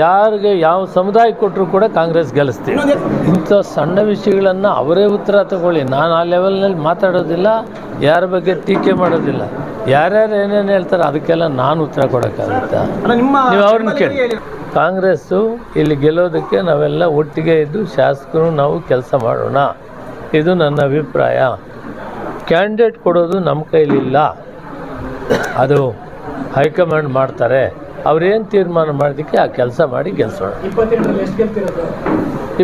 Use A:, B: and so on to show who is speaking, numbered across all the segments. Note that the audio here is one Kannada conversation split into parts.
A: ಯಾರಿಗೆ ಯಾವ ಸಮುದಾಯ ಕೊಟ್ಟರು ಕೂಡ ಕಾಂಗ್ರೆಸ್ ಗೆಲ್ಲಿಸ್ತೀವಿ. ಇಂಥ ಸಣ್ಣ ವಿಷಯಗಳನ್ನು ಅವರೇ ಉತ್ತರ ತಗೊಳ್ಳಿ. ನಾನು ಆ ಲೆವೆಲ್ನಲ್ಲಿ ಮಾತಾಡೋದಿಲ್ಲ, ಯಾರ ಬಗ್ಗೆ ಟೀಕೆ ಮಾಡೋದಿಲ್ಲ. ಯಾರ್ಯಾರು ಏನೇನು ಹೇಳ್ತಾರೆ ಅದಕ್ಕೆಲ್ಲ ನಾನು ಉತ್ತರ ಕೊಡೋಕ್ಕಾಗುತ್ತಾ? ನೀವು ಅವ್ರನ್ನ ಕೇಳಿ. ಕಾಂಗ್ರೆಸ್ಸು ಇಲ್ಲಿ ಗೆಲ್ಲೋದಕ್ಕೆ ನಾವೆಲ್ಲ ಒಟ್ಟಿಗೆ ಇದ್ದು ಶಾಸಕರು, ನಾವು ಕೆಲಸ ಮಾಡೋಣ. ಇದು ನನ್ನ ಅಭಿಪ್ರಾಯ. ಕ್ಯಾಂಡಿಡೇಟ್ ಕೊಡೋದು ನಮ್ಮ ಕೈಲಿಲ್ಲ. ಅದು ಹೈಕಮಾಂಡ್ ಮಾಡ್ತಾರೆ. ಅವ್ರೇನು ತೀರ್ಮಾನ ಮಾಡೋದಕ್ಕೆ ಆ ಕೆಲಸ ಮಾಡಿ ಗೆಲ್ಸೋಣ.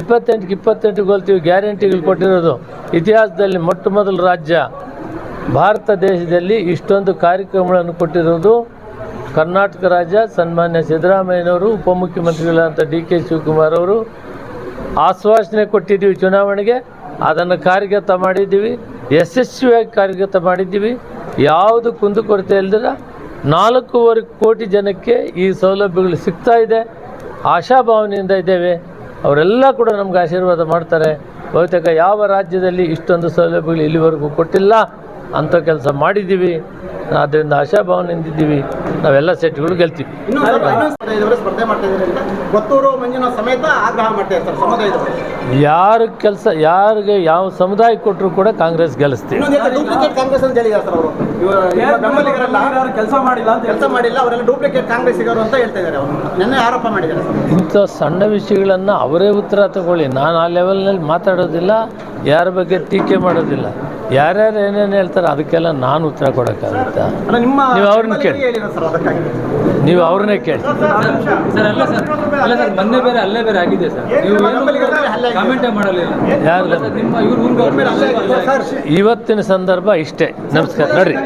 A: ಇಪ್ಪತ್ತೆಂಟಕ್ಕೆ ಇಪ್ಪತ್ತೆಂಟು ಗೋಲ್ತೀವಿ ಗ್ಯಾರಂಟಿಗಳು ಕೊಟ್ಟಿರೋದು. ಇತಿಹಾಸದಲ್ಲಿ ಮೊಟ್ಟ ಮೊದಲ ರಾಜ್ಯ ಭಾರತ ದೇಶದಲ್ಲಿ ಇಷ್ಟೊಂದು ಕಾರ್ಯಕ್ರಮಗಳನ್ನು ಕೊಟ್ಟಿರೋದು ಕರ್ನಾಟಕ ರಾಜ್ಯ ಸನ್ಮಾನ್ಯ ಸಿದ್ದರಾಮಯ್ಯನವರು ಉಪಮುಖ್ಯಮಂತ್ರಿಗಳಾದಂಥ ಡಿ ಕೆ ಶಿವಕುಮಾರ್ ಅವರು. ಆಶ್ವಾಸನೆ ಕೊಟ್ಟಿದ್ದೀವಿ ಚುನಾವಣೆಗೆ. ಅದನ್ನು ಕಾರ್ಯಗತ ಮಾಡಿದ್ದೀವಿ. ಯಶಸ್ವಿಯಾಗಿ ಕಾರ್ಯಗತ ಮಾಡಿದ್ದೀವಿ. ಯಾವುದು ಕುಂದುಕೊರತೆ ಇಲ್ದಿರ ನಾಲ್ಕೂವರೆ ಕೋಟಿ ಜನಕ್ಕೆ ಈ ಸೌಲಭ್ಯಗಳು ಸಿಗ್ತಾ ಇದೆ. ಆಶಾಭಾವನೆಯಿಂದ ಇದ್ದೇವೆ. ಅವರೆಲ್ಲ ಕೂಡ ನಮ್ಗೆ ಆಶೀರ್ವಾದ ಮಾಡ್ತಾರೆ. ಬಹುತೇಕ ಯಾವ ರಾಜ್ಯದಲ್ಲಿ ಇಷ್ಟೊಂದು ಸೌಲಭ್ಯಗಳು ಇಲ್ಲಿವರೆಗೂ ಕೊಟ್ಟಿಲ್ಲ ಅಂಥ ಕೆಲಸ ಮಾಡಿದ್ದೀವಿ. ಆದ್ದರಿಂದ ಆಶಾಭಾವನೆ ಇದ್ದೀವಿ ನಾವೆಲ್ಲ ಸೆಟ್ಗಳು ಗೆಲ್ತೀವಿ. ಯಾರ ಕೆಲಸ ಯಾರಿಗೆ ಯಾವ ಸಮುದಾಯ ಕೊಟ್ಟರು ಕೂಡ ಕಾಂಗ್ರೆಸ್ ಗೆಲ್ಲಿಸ್ತೀವಿ.
B: ಇನ್ನೊಂದು ಡೂಪ್ಲಿಕೇಟ್ ಕಾಂಗ್ರೆಸ್ ಅಂತ ಹೇಳಿದ್ದಾರೆ ಸರ್ ಅವರು. ಇವರು
C: ಕೆಲಸ ಮಾಡಿಲ್ಲ ಅಂತ
B: ಕೆಲಸ ಮಾಡಿಲ್ಲ ಅವರೆಲ್ಲ ಡೂಪ್ಲಿಕೇಟ್ ಕಾಂಗ್ರೆಸ್ಸಿಗರು ಅಂತ ಹೇಳ್ತಾ ಇದ್ದಾರೆ ಅವರು. ನಿನ್ನೆ ಆರೋಪ ಮಾಡಿದ್ದಾರೆ ಸರ್.
A: ಇಂಥ ಸಣ್ಣ ವಿಷಯಗಳನ್ನು ಅವರೇ ಉತ್ತರ ತಗೊಳ್ಳಿ. ನಾನು ಆ ಲೆವೆಲ್ನಲ್ಲಿ ಮಾತಾಡೋದಿಲ್ಲ ಯಾರ ಬಗ್ಗೆ ಟೀಕೆ ಮಾಡೋದಿಲ್ಲ. ಯಾರ್ಯಾರು ಏನೇನು ಹೇಳ್ತಾರೆ ಅದಕ್ಕೆಲ್ಲ ನಾನು ಉತ್ತರ ಕೊಡೋಕ್ಕಾಗುತ್ತಾ? ನೀವು ಅವ್ರನ್ನ ಕೇಳಿ. ನೀವು ಅವ್ರನ್ನೇ ಕೇಳಿ.
C: ಸರ್ ಅಲ್ಲ ಸರ್ ಅಲ್ಲ ಸರ್. ಮೊನ್ನೆ ಬೇರೆ ಅಲ್ಲೇ ಬೇರೆ ಆಗಿದೆ ಸರ್. ನೀವು
B: ನಿಮ್ಮ ಬೆಂಬಲಿಗರಲ್ಲಿ ಹಲ್ಲೆ ಆಗಿದೆ.
C: ಕಾಮೆಂಟೇ ಮಾಡಲಿಲ್ಲ.
A: ಯಾರು?
C: ಸರ್ ನಿಮ್ಮ ಇವ್ರ ಊರಿಗೆ
B: ಸರ್.
A: ಇವತ್ತಿನ ಸಂದರ್ಭ ಇಷ್ಟೇ. ನಮಸ್ಕಾರ. ನೋಡ್ರಿ.